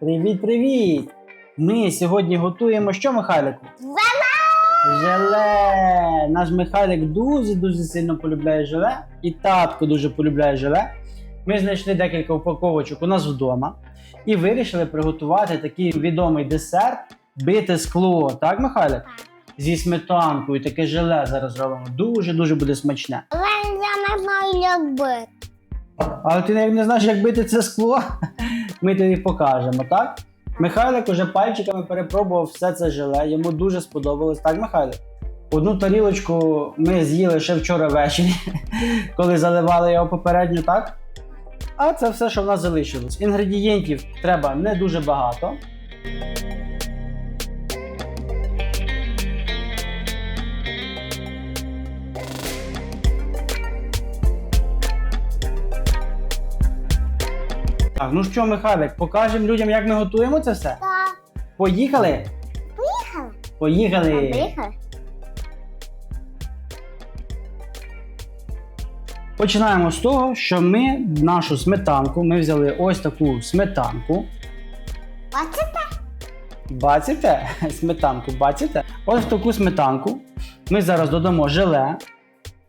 Привіт, привіт! Ми сьогодні готуємо що, Михайлику? Зеле! Желе! Наш Михайлик дуже-дуже сильно полюбляє желе, і татко дуже полюбляє желе. Ми знайшли декілька упаковочок у нас вдома і вирішили приготувати такий відомий десерт бите скло. Так, Михайлик? Зі сметанкою, таке желе зараз робимо. Дуже-дуже буде смачне. Але я не знаю, як бити. Але ти навіть не знаєш, як бити це скло. Ми тобі покажемо, так? Михайлик уже пальчиками перепробував все це желе. Йому дуже сподобалось. Так, Михайлик? Одну тарілочку ми з'їли ще вчора ввечері, коли заливали його попередньо, так? А це все, що в нас залишилось. Інгредієнтів треба не дуже багато. Так, ну що, Михайлик, покажемо людям, як ми готуємо це все? Так, Поїхали? поїхали. Поїхали! Поїхали. Починаємо з того, що ми нашу сметанку, ми взяли ось таку сметанку. Бачите? Бачите? Сметанку, бачите? Ось таку сметанку. Ми зараз додамо желе.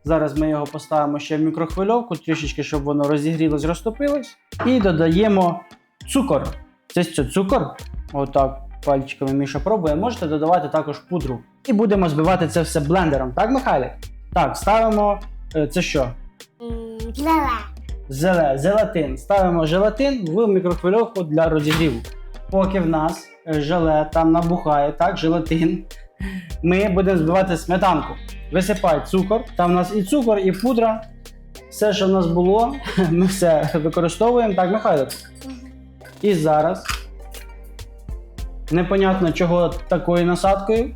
Зараз ми його поставимо ще в мікрохвильовку, трішечки, щоб воно розігрілось, розтопилось. І додаємо цукор. Це що, цукор? Отак, пальчиками Міша пробує. Можете додавати також пудру. І будемо збивати це все блендером. Так, Михайлик? Так, ставимо. е, Це що? Зеле. Зеле, желатин. Ставимо желатин в мікрохвильовку для розігріву. Поки в нас е, желе там набухає, так, желатин, ми будемо збивати сметанку. Висипай цукор. Там в нас і цукор, і пудра. Все, що в нас було, ми все використовуємо. Так, Михайло. І зараз. Непонятно, чого такою насадкою.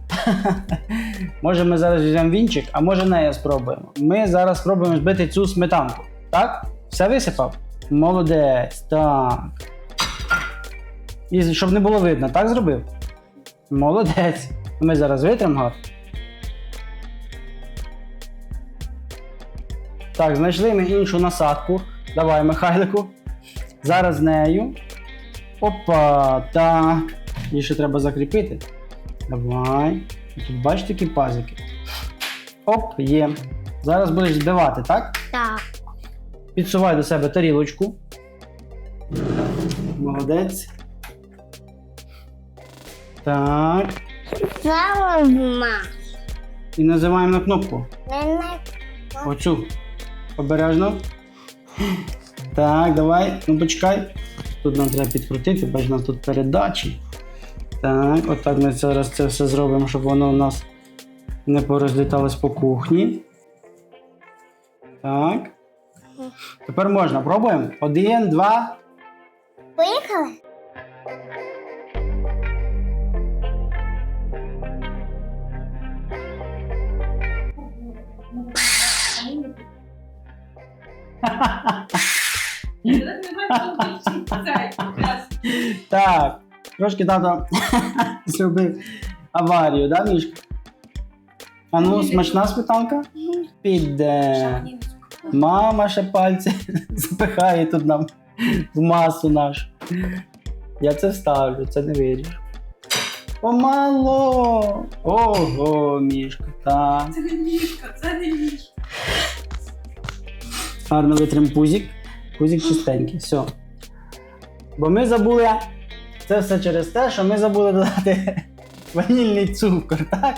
може, ми зараз візьмемо вінчик, а може нею спробуємо. Ми зараз спробуємо збити цю сметанку. Так? Все висипав? Молодець. Так. І щоб не було видно, так зробив? Молодець. Ми зараз витримо гарно. Так, знайшли ми іншу насадку. Давай, Михайлику. Зараз нею. Опа, так. Її ще треба закріпити. Давай. Тут бачиш такі пазики. Оп, є. Зараз будеш збивати, так? Так. Підсувай до себе тарілочку. Молодець. Так. Залозма. І називаємо на кнопку. Оцю. Обережно. Так, давай. Ну почекай. Тут нам треба підкрутити, бач, у тут передачі. Так, отак ми зараз це все зробимо, щоб воно у нас не порозліталось по кухні. Так. Тепер можна. Пробуємо. Один, два. Поїхали? Так. Трошки тато зробив аварію, да, Мішка? А ну, смачна сметанка? Піде. Мама ще пальці запихає тут нам в масу нашу. Я це вставлю, це не виріжу. Помало! Ого, мішка, так. Це не мішка, це не мішка. Гарно витрим пузик. Пузик чистенький, все. Бо ми забули. Це все через те, що ми забули додати ванільний цукор, так?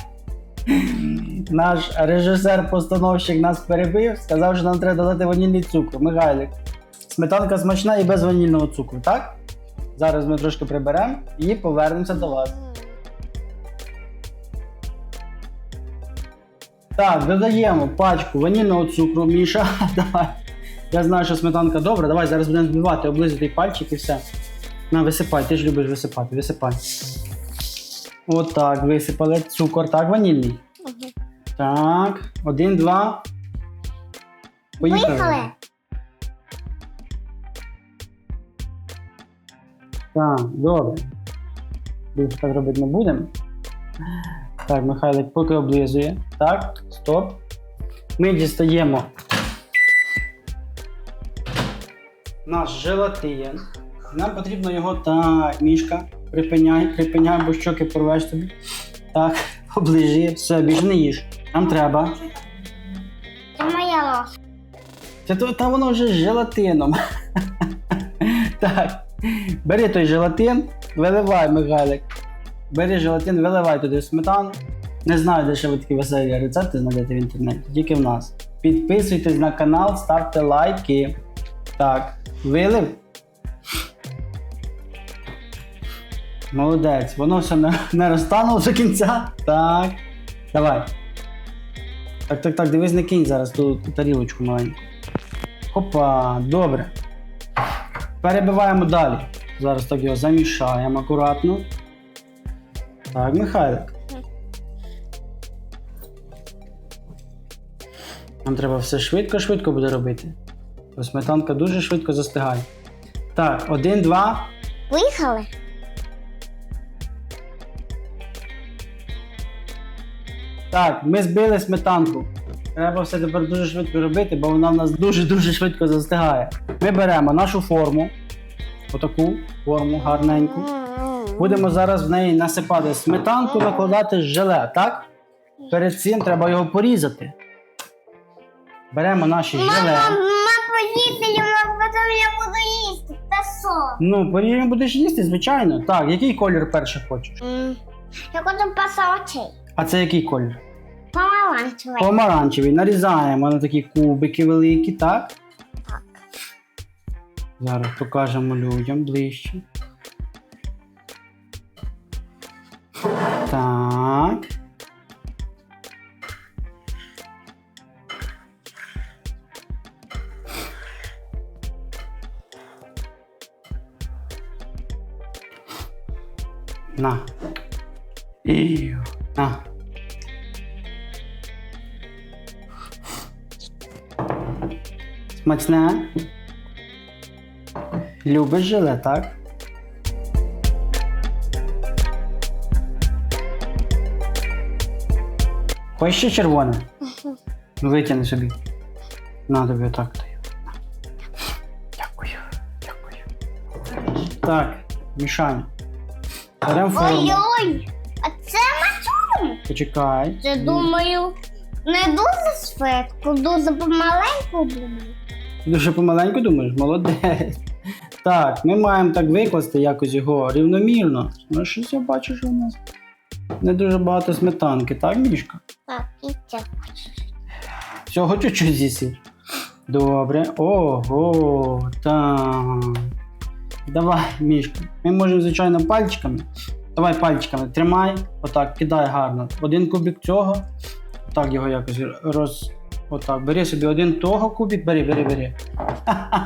Наш режисер-постановщик нас перебив, сказав, що нам треба додати ванільний цукор. Михайлик. Сметанка смачна і без ванільного цукру, так? Зараз ми трошки приберемо і повернемося до вас. Так, додаємо пачку ванільного цукру, Міша. Давай. Я знаю, що сметанка добра. Давай зараз будемо збивати, облизати пальчик і все. На, висипай, ти ж любиш висипати, висипай. Отак, висипали цукор, так, ванільний. Так, один, два. Поїхали. Поїхали. Так, добре. Більше так робити не будемо. Так, Михайлик поки облизує. Так, стоп. Ми дістаємо наш желатин. Нам потрібно його так, мішка. Припиняй, припиняй, бо щоки порвеш тобі. Так, оближи, все, більше не їж. Нам треба. Це моя ложка. Це то, та воно вже з желатином. так. Бери той желатин, виливай, Михайлик. Бери желатин, виливай туди сметану. Не знаю, де ще ви такі веселі рецепти знайдете в інтернеті, тільки в нас. Підписуйтесь на канал, ставте лайки. Так, вилив. Молодець, воно все не, не розтануло до кінця. Так. Давай. Так, так, так, дивись, не кинь зараз ту тарілочку маленьку. Опа, добре. Перебиваємо далі. Зараз так його замішаємо акуратно. Так, Михайлик. Нам треба все швидко-швидко буде робити. Бо сметанка дуже швидко застигає. Так, один, два. Поїхали. Так, ми збили сметанку. Треба все тепер дуже швидко робити, бо вона в нас дуже-дуже швидко застигає. Ми беремо нашу форму, отаку форму гарненьку. Будемо зараз в неї насипати сметанку, накладати желе, так? Перед цим треба його порізати. Беремо наші желе. Мама, мама, потім я буду їсти. Та що? Ну, порізаємо будеш їсти, звичайно. Так, який колір перший хочеш? Я хочу пасочей. А це який колір? Помаранчевий. Помаранчевий. Нарізаємо на такі кубики великі, так? Так. Зараз покажемо людям ближче. Так. На. Ію. На. Смачне? Любиш желе, так? Хочеш ще червоне? Ну, Витягни собі. На тобі отак даю. Дякую. Дякую. Так, мішаємо. Беремо форму. Ой-ой, а це мачун. Почекай. Це думаю, не дуже швидко, дуже помаленьку думаю. Дуже помаленьку думаєш, молодець. Так, ми маємо так викласти якось його рівномірно. Ну, щось я бачу, що у нас не дуже багато сметанки, так, Мішка? Так, і це. Всього чуть-чуть з'їсти. Добре. Ого, так. Давай, Мішка. Ми можемо, звичайно, пальчиками. Давай пальчиками тримай, отак, кидай гарно. Один кубик цього. Так його якось роз. Отак. Бери собі один того кубик, бери, бери, бери.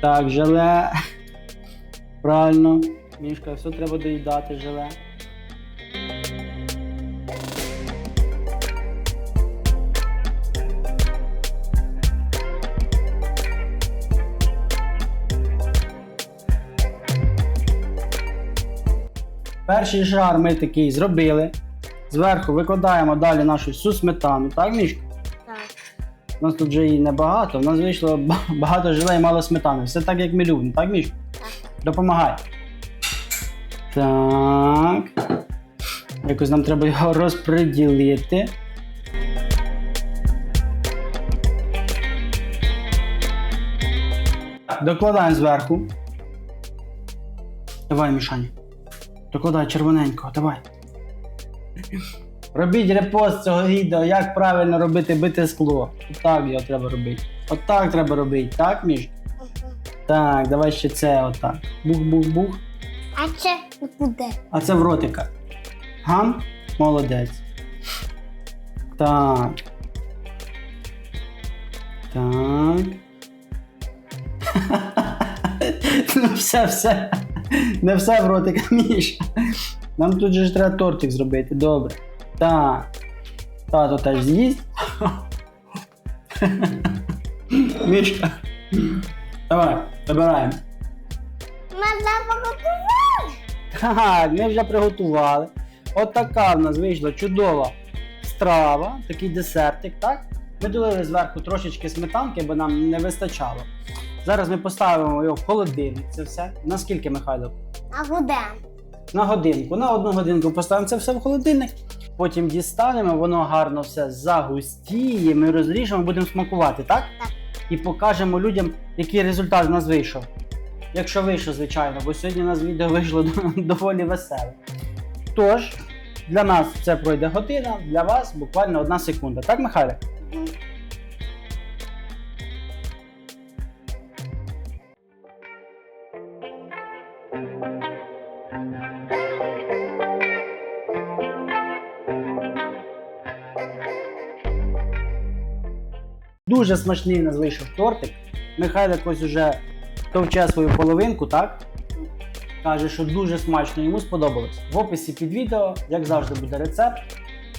Так, желе. Правильно. Мішка, все треба доїдати желе. Перший шар ми такий зробили. Зверху викладаємо далі нашу всю сметану, так, Мішка? Так. У нас тут вже її небагато, у нас вийшло багато желе і мало сметани. Все так, як ми любимо, так, Мішка? Допомагай. Так. Якось нам треба його розподілити. Докладаємо зверху. Давай, Мішаня. Докладай червоненького, давай. Робіть репост цього відео, як правильно робити бите скло. Отак його треба робити. Отак треба робити, так, Міш? Так, давай ще це отак. Бух-бух-бух. А це куди? А це в ротика. Гам? Молодець. Так. Так. ну все, все. Не все в ротика, Міша. Нам тут же ж треба тортик зробити, добре. Так. Тато теж з'їсть. Мішка. Давай, вибираємо. Так, ми вже приготували. От така в нас вийшла чудова страва, такий десертик, так? Ми долили зверху трошечки сметанки, бо нам не вистачало. Зараз ми поставимо його в холодильник. Це все. Наскільки, Михайло? А куди? На годинку. На одну годинку поставимо це все в холодильник. Потім дістанемо, воно гарно все загустіє. Ми розріжемо, будемо смакувати, так? Так. І покажемо людям, який результат в нас вийшов. Якщо вийшов, звичайно, бо сьогодні у нас відео вийшло доволі веселе. Тож, для нас це пройде година, для вас буквально одна секунда. Так, Михайло? Дуже смачний у нас вийшов тортик. Михайло ось уже товче свою половинку, так? Каже, що дуже смачно, йому сподобалось. В описі під відео, як завжди, буде рецепт.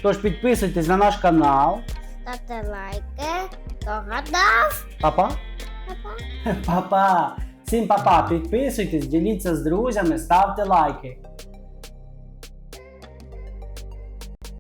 Тож підписуйтесь на наш канал. Ставте лайки. Догадав? Папа? Папа. Папа! Всім папа, підписуйтесь, діліться з друзями, ставте лайки.